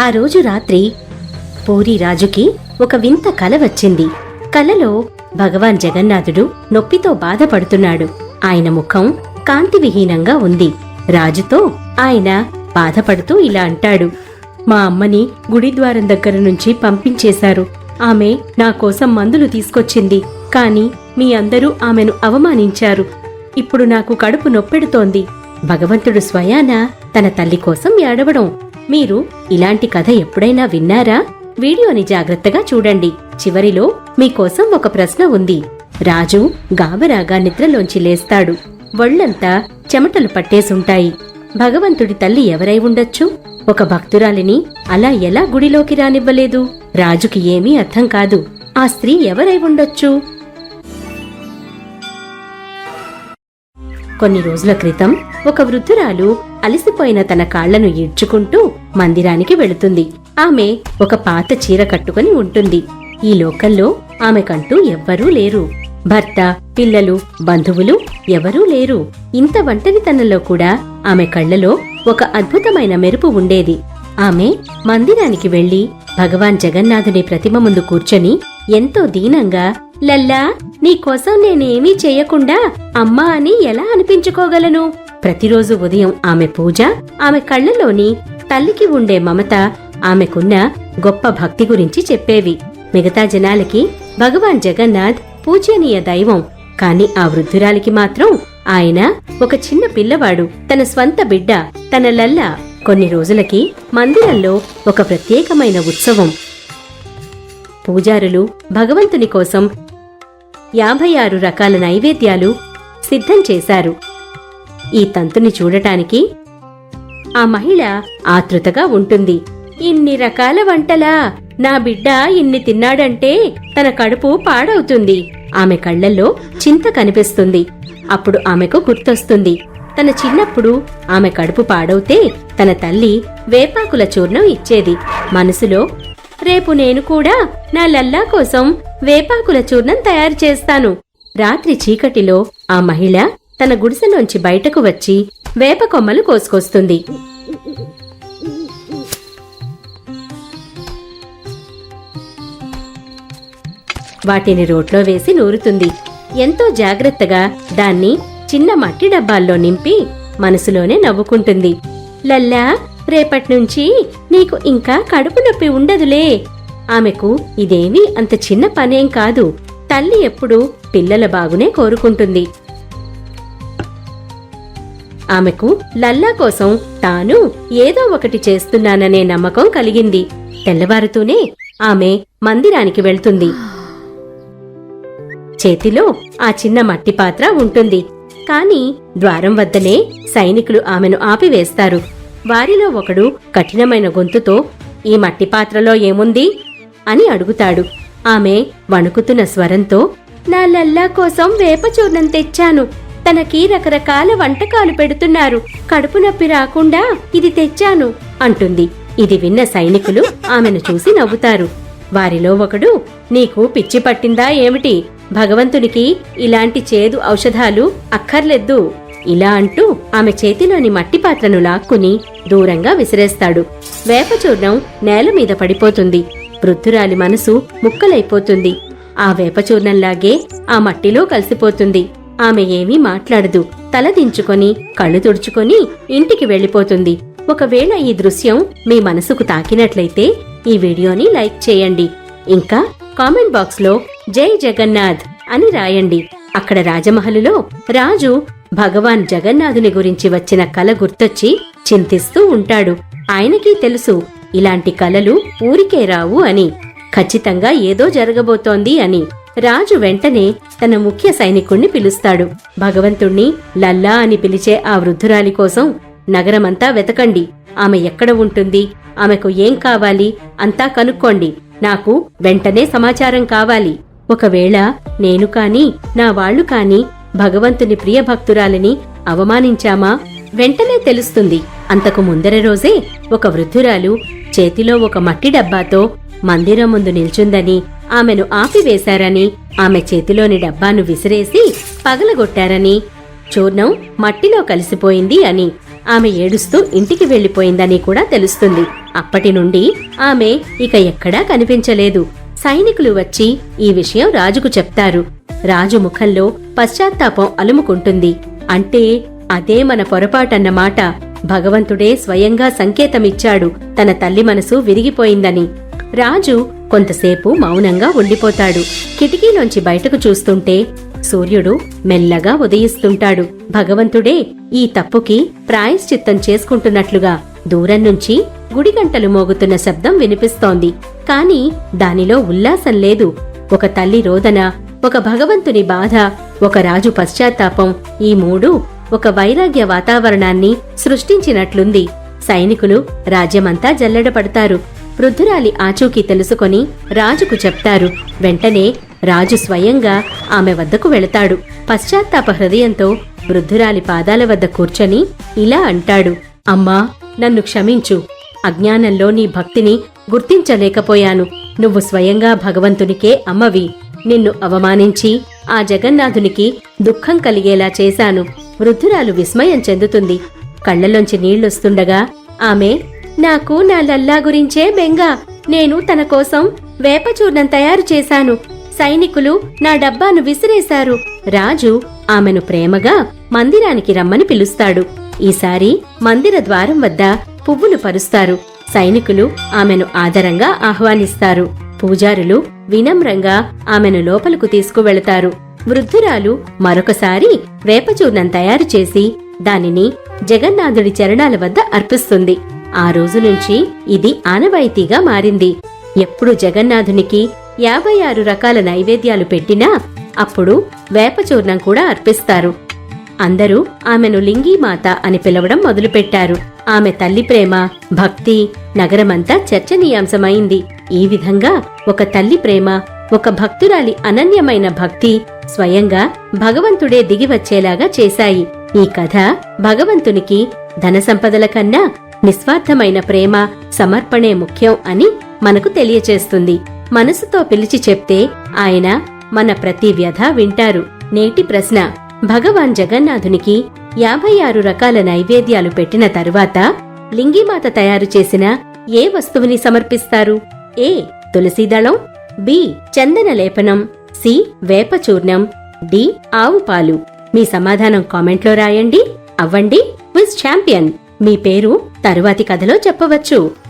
ఆ రోజు రాత్రి పూరి రాజుకి ఒక వింత కల వచ్చింది. కలలో భగవాన్ జగన్నాథుడు నొప్పితో బాధపడుతున్నాడు. ఆయన ముఖం కాంతివిహీనంగా ఉంది. రాజుతో ఆయన బాధపడుతూ ఇలా అంటాడు. మా అమ్మని గుడిద్వారం దగ్గర నుంచి పంపించేశారు. ఆమె నా కోసం మందులు తీసుకొచ్చింది. కాని మీ అందరూ ఆమెను అవమానించారు. ఇప్పుడు నాకు కడుపు నొప్పెడుతోంది. భగవంతుడు స్వయాన తన తల్లి కోసం ఏడవడం మీరు ఇలాంటి కథ ఎప్పుడైనా విన్నారా? వీడియోని జాగ్రత్తగా చూడండి. చివరిలో మీకోసం ఒక ప్రశ్న ఉంది. రాజు గాబరాగా నిద్రలోంచి లేస్తాడు. ఒళ్ళంతా చెమటలు పట్టేసుంటాయి. భగవంతుడి తల్లి ఎవరై ఉండొచ్చు? ఒక భక్తురాలిని అలా ఎలా గుడిలోకి రానివ్వలేదు? రాజుకి ఏమీ అర్థం కాదు. ఆ స్త్రీ ఎవరై ఉండొచ్చు? కొన్ని రోజుల క్రితం ఒక వృద్ధురాలు అలసిపోయిన తన కాళ్ళను ఈడ్చుకుంటూ మందిరానికి వెళుతుంది. ఆమె ఒక పాత చీర కట్టుకుని ఉంటుంది. ఈ లోకల్లో ఆమెకంటూ ఎవ్వరూ లేరు. భర్త పిల్లలు బంధువులు ఎవరూ లేరు. ఇంత ఒంటరితనంలో కూడా ఆమె కళ్ళలో ఒక అద్భుతమైన మెరుపు ఉండేది. ఆమె మందిరానికి వెళ్ళి భగవాన్ జగన్నాథుని ప్రతిమ ముందు కూర్చొని ఎంతో దీనంగా లల్లా నీకోసం నేనేమీ చేయకుండా అమ్మా అని ఎలా అనిపించుకోగలను? ప్రతిరోజు ఉదయం ఆమె పూజ ఆమె కళ్ళలోని తల్లికి ఉండే మమత ఆమెకున్న గొప్ప భక్తి గురించి చెప్పేవి. మిగతా జనాలకి భగవాన్ జగన్నాథ్ పూజనీయ దైవం. కాని ఆ వృద్ధురాలికి మాత్రం ఆయన ఒక చిన్న పిల్లవాడు. తన స్వంత బిడ్డ తన లల్ల కొన్ని రోజులకి మందిరంలో ఒక ప్రత్యేకమైన ఉత్సవం. పూజారులు భగవంతుని కోసం యాభై ఆరు రకాల నైవేద్యాలు సిద్ధం చేశారు. ఈ తంతుని చూడటానికి ఆ మహిళ ఆతృతగా ఉంటుంది. ఇన్ని రకాల వంటలా నా బిడ్డ ఇన్ని తిన్నాడంటే తన కడుపు పాడవుతుంది. ఆమె కళ్ళల్లో చింత కనిపిస్తుంది. అప్పుడు ఆమెకు గుర్తొస్తుంది. తన చిన్నప్పుడు ఆమె కడుపు పాడవుతే తన తల్లి వేపాకుల చూర్ణం ఇచ్చేది. మనసులో రేపు నేను కూడా నా లల్లా కోసం వేపాకుల చూర్ణం తయారు చేస్తాను. రాత్రి చీకటిలో ఆ మహిళ తన గుడిసెలోంచి బయటకు వచ్చి వేప కొమ్మలు కోసుకొస్తుంది. వాటిని రోట్లో వేసి నూరుతుంది. ఎంతో జాగ్రత్తగా దాన్ని చిన్న మట్టి డబ్బాల్లో నింపి మనసులోనే నవ్వుకుంటుంది. లల్లా రేపట్నుంచి నీకు ఇంకా కడుపు నొప్పి ఉండదులే. ఆమెకు ఇదేమీ అంత చిన్న పనేం కాదు. తల్లి ఎప్పుడూ పిల్లల బాగునే కోరుకుంటుంది. ఆమెకు లల్లా కోసం తాను ఏదో ఒకటి చేస్తున్నాననే నమ్మకం కలిగింది. తెల్లవారుతూనే ఆమె మందిరానికి వెళ్తుంది. చేతిలో ఆ చిన్న మట్టి పాత్ర ఉంటుంది. కాని ద్వారం వద్దనే సైనికులు ఆమెను ఆపివేస్తారు. వారిలో ఒకడు కఠినమైన గొంతుతో ఈ మట్టి పాత్రలో ఏముంది? అని అడుగుతాడు. ఆమె వణుకుతున్న స్వరంతో నా లల్లా కోసం వేపచూర్ణం తెచ్చాను. తనకి రకరకాల వంటకాలు పెడుతున్నారు. కడుపు నొప్పి రాకుండా ఇది తెచ్చాను అంటుంది. ఇది విన్న సైనికులు ఆమెను చూసి నవ్వుతారు. వారిలో ఒకడు నీకు పిచ్చి పట్టిందా ఏమిటి? భగవంతునికి ఇలాంటి చేదు ఔషధాలు అక్కర్లేదు. ఇలా అంటూ ఆమె చేతిలోని మట్టి పాత్రను లాక్కుని దూరంగా విసిరేస్తాడు. వేపచూర్ణం నేల మీద పడిపోతుంది. వృద్ధురాలి మనసు ముక్కలైపోతుంది. ఆ వేపచూర్ణంలాగే ఆ మట్టిలో కలిసిపోతుంది. ఆమె ఏమీ మాట్లాడదు. తల దించుకొని కళ్ళు తుడుచుకొని ఇంటికి వెళ్ళిపోతుంది. ఒకవేళ ఈ దృశ్యం మీ మనసుకు తాకినట్లయితే ఈ వీడియోని లైక్ చేయండి. ఇంకా కామెంట్ బాక్స్లో జై జగన్నాథ్ అని రాయండి. అక్కడ రాజమహలులో రాజు భగవాన్ జగన్నాథుని గురించి వచ్చిన కల గుర్తొచ్చి చింతిస్తూ ఉంటాడు. ఆయనకి తెలుసు ఇలాంటి కలలు ఊరికే రావు అని ఖచ్చితంగా ఏదో జరగబోతోంది అని. రాజు వెంటనే తన ముఖ్య సైనికుణ్ణి పిలుస్తాడు. భగవంతుణ్ణి లల్లా అని పిలిచే ఆ వృద్ధురాలి కోసం నగరమంతా వెతకండి. ఆమె ఎక్కడ ఉంటుంది? ఆమెకు ఏం కావాలి? అంతా కనుక్కోండి. నాకు వెంటనే సమాచారం కావాలి. ఒకవేళ నేను కాని నా వాళ్ళు కాని భగవంతుని ప్రియ భక్తురాలిని అవమానించామా? వెంటనే తెలుస్తుంది. అంతకు ముందర రోజే ఒక వృద్ధురాలు చేతిలో ఒక మట్టి డబ్బాతో మందిరం ముందు నిల్చుందని ఆమెను ఆపివేశారని ఆమె చేతిలోని డబ్బాను విసిరేసి పగలగొట్టారని చూర్ణం మట్టిలో కలిసిపోయింది అని ఆమె ఏడుస్తూ ఇంటికి వెళ్ళిపోయిందని కూడా తెలుస్తుంది. అప్పటి నుండి ఆమె ఇక ఎక్కడా కనిపించలేదు. సైనికులు వచ్చి ఈ విషయం రాజుకు చెప్తారు. రాజు ముఖంలో పశ్చాత్తాపం అలుముకుంటుంది. అంటే అదే మన పొరపాటన్నమాట భగవంతుడే స్వయంగా సంకేతమిచ్చాడు. తన తల్లి మనసు విరిగిపోయిందని. రాజు కొంతసేపు మౌనంగా ఉండిపోతాడు. కిటికీలోంచి బయటకు చూస్తుంటే సూర్యుడు మెల్లగా ఉదయిస్తుంటాడు. భగవంతుడే ఈ తప్పుకి ప్రాయశ్చిత్తం చేసుకుంటున్నట్లుగా దూరం నుంచి గుడిగంటలు మోగుతున్న శబ్దం వినిపిస్తోంది. కాని దానిలో ఉల్లాసం లేదు. ఒక తల్లి రోదన ఒక భగవంతుని బాధ ఒక రాజు పశ్చాత్తాపం ఈ మూడు ఒక వైరాగ్య వాతావరణాన్ని సృష్టించినట్లుంది. సైనికులు రాజ్యమంతా జల్లెడపడతారు. వృద్ధురాలి ఆచూకీ తెలుసుకొని రాజుకు చెప్తారు. వెంటనే రాజు స్వయంగా ఆమె వద్దకు వెళతాడు. పశ్చాత్తాప హృదయంతో వృద్ధురాలి పాదాల వద్ద కూర్చొని ఇలా అంటాడు. అమ్మా నన్ను క్షమించు. అజ్ఞానంలో నీ భక్తిని గుర్తించలేకపోయాను. నువ్వు స్వయంగా భగవంతునికే అమ్మవి. నిన్ను అవమానించి ఆ జగన్నాథునికి దుఃఖం కలిగేలా చేశాను. వృద్ధురాలు విస్మయం చెందుతుంది. కళ్ళలోంచి నీళ్ళొస్తుండగా ఆమె నాకు నా లల్లా గురించే బెంగ. నేను తన కోసం వేపచూర్ణం తయారు చేశాను. సైనికులు నా డబ్బాను విసిరేశారు. రాజు ఆమెను ప్రేమగా మందిరానికి రమ్మని పిలుస్తాడు. ఈసారి మందిర ద్వారం వద్ద పువ్వులు పరుస్తారు. సైనికులు ఆమెను ఆదరంగా ఆహ్వానిస్తారు. పూజారులు వినమ్రంగా ఆమెను లోపలకు తీసుకువెళతారు. వృద్ధురాలు మరొకసారి వేపచూర్ణం తయారు చేసి దానిని జగన్నాథుడి చరణాల వద్ద అర్పిస్తుంది. ఆ రోజు నుంచి ఇది ఆనవాయితీగా మారింది. ఎప్పుడు జగన్నాథునికి యాభై ఆరు రకాల నైవేద్యాలు పెట్టినా అప్పుడు వేపచూర్ణం కూడా అర్పిస్తారు. అందరూ ఆమెను లింగీమాత అని పిలవడం మొదలుపెట్టారు. ఆమె తల్లి ప్రేమ భక్తి నగరమంతా చర్చనీయాంశమైంది. ఈ విధంగా ఒక తల్లి ప్రేమ ఒక భక్తురాలి అనన్యమైన భక్తి స్వయంగా భగవంతుడే దిగివచ్చేలాగా చేశాయి. ఈ కథ భగవంతునికి ధన సంపదల కన్నా నిస్వార్థమైన ప్రేమ సమర్పణే ముఖ్యం అని మనకు తెలియచేస్తుంది. మనసుతో పిలిచి చెప్తే ఆయన మన ప్రతి వ్యధ వింటారు. నేటి ప్రశ్న. భగవాన్ జగన్నాథునికి యాభై ఆరు రకాల నైవేద్యాలు పెట్టిన తరువాత లింగిమాత తయారు చేసిన ఏ వస్తువుని సమర్పిస్తారు? ఏ. తులసీదళం బి. చందన లేపనం సి. వేపచూర్ణం డి. ఆవు పాలు. మీ సమాధానం కామెంట్లో రాయండి. అవ్వండి. విజ్ ఛాంపియన్. మీ పేరు తరువాతి కథలో చెప్పవచ్చు.